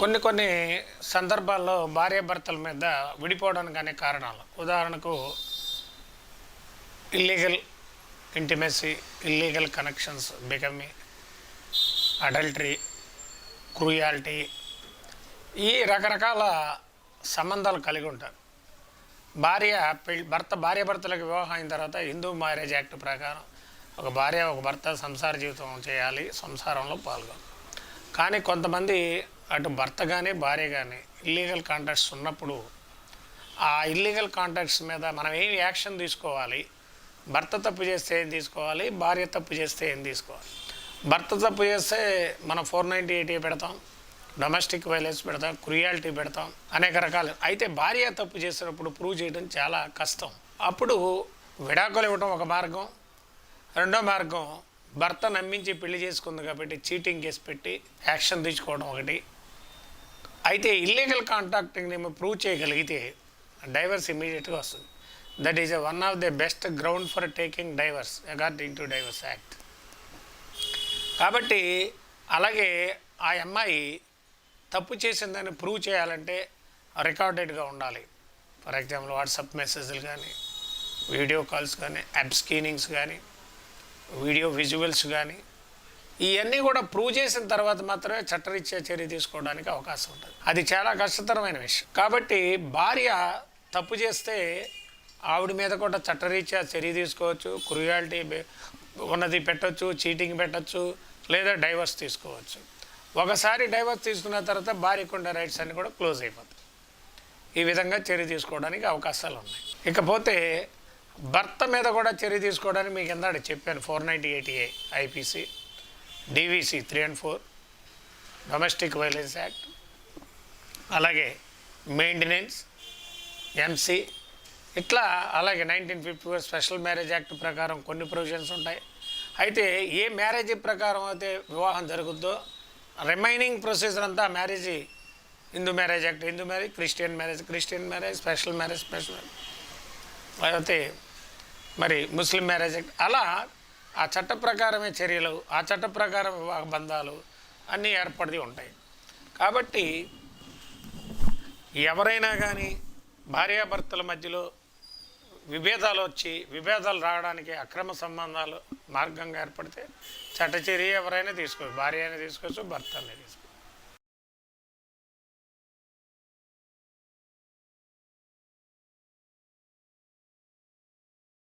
కొన్ని కొన్ని సందర్భాల్లో భార్యాభర్తల మీద విడిపోవడానికి అనే కారణాలు. ఉదాహరణకు illegal intimacy illegal connections become adultery cruelty ఈ రకరకాల సంబంధాలు కలిగి ఉంటారు. భార్య భర్త భార్య భర్తలకు వివాహం అయిన తర్వాత హిందూ మ్యారేజ్ యాక్ట్ ప్రకారం ఒక భార్య ఒక భర్త సంసార జీవితం చేయాలి సంసారంలో పాల్గొనాలి. కానీ కొంతమంది అటు భర్త కానీ భార్య కానీ ఇల్లీగల్ కాంటాక్ట్స్ ఉన్నప్పుడు ఆ ఇల్లీగల్ కాంటాక్ట్స్ మీద మనం ఏం యాక్షన్ తీసుకోవాలి? భర్త తప్పు చేస్తే ఏం తీసుకోవాలి? భార్య తప్పు చేస్తే ఏం తీసుకోవాలి? భర్త తప్పు చేస్తే మనం ఫోర్ నైంటీ ఎయిటీ పెడతాం డొమెస్టిక్ వైలెన్స్ పెడతాం క్రుయాలిటీ పెడతాం అనేక రకాలు. అయితే భార్య తప్పు చేసినప్పుడు ప్రూవ్ చేయడం చాలా కష్టం. అప్పుడు విడాకులు ఇవ్వడం ఒక మార్గం. రెండో మార్గం భర్త నమ్మించి పెళ్ళి చేసుకుంది కాబట్టి చీటింగ్ కేసు పెట్టి యాక్షన్ తీసుకోవడం ఒకటి. అయితే ఇల్లీగల్ కాంటాక్టింగ్ని ప్రూవ్ చేయగలిగితే డైవర్స్ ఇమీడియట్గా వస్తుంది. That is one of the best ground for taking divorce according to divorce act కాబట్టి అలాగే ఆ అమ్మాయి తప్పు చేసిందని ప్రూవ్ చేయాలంటే రికార్డెడ్గా ఉండాలి. ఫర్ ఎగ్జాంపుల్ వాట్సాప్ మెసేజ్లు కానీ వీడియో కాల్స్ కానీ యాప్ స్క్రీనింగ్స్ కానీ వీడియో విజువల్స్ కానీ ఇవన్నీ కూడా ప్రూవ్ చేసిన తర్వాత మాత్రమే చట్టరీత్యా చర్య తీసుకోవడానికి అవకాశం ఉంటుంది. అది చాలా కష్టతరమైన విషయం. కాబట్టి భార్య తప్పు చేస్తే ఆవిడ మీద కూడా చట్టరీత్యా చర్య తీసుకోవచ్చు క్రుయాలిటీ ఉన్నది పెట్టచ్చు చీటింగ్ పెట్టచ్చు లేదా డైవర్స్ తీసుకోవచ్చు. ఒకసారి డైవర్స్ తీసుకున్న తర్వాత భార్యకు ఉండే రైట్స్ అన్నీ కూడా క్లోజ్ అయిపోతాయి. ఈ విధంగా చర్య తీసుకోవడానికి అవకాశాలు ఉన్నాయి. ఇకపోతే భర్త మీద కూడా చర్య తీసుకోవడానికి మీకు ఎందాడు చెప్పాను four ninety eight IPC DVC three and four domestic violence act అలాగే మెయింటెనెన్స్ ఎంసీ ఇట్లా అలాగే nineteen fifty four special marriage act ప్రకారం కొన్ని ప్రొవిజన్స్ ఉంటాయి. అయితే ఏ మ్యారేజ్ ప్రకారం అయితే వివాహం జరుగుద్దో రిమైనింగ్ ప్రొసీజర్ అంతా marriage Hindu marriage act Hindu marriage Christian marriage Christian marriage special marriage special marriage మరి ముస్లిం మ్యారేజ్ యాక్ట్ అలా ఆ చట్ట ప్రకారమే చర్యలు ఆ చట్ట ప్రకారం వివాహ బంధాలు అన్నీ ఏర్పడి ఉంటాయి. కాబట్టి ఎవరైనా కానీ భార్యాభర్తల మధ్యలో విభేదాలు వచ్చి విభేదాలు రావడానికి అక్రమ సంబంధాలు మార్గంగా ఏర్పడితే చట్టచర్య ఎవరైనా తీసుకోవచ్చు. భార్య అయినా తీసుకోవచ్చు భర్త అయినా తీసుకోవచ్చు.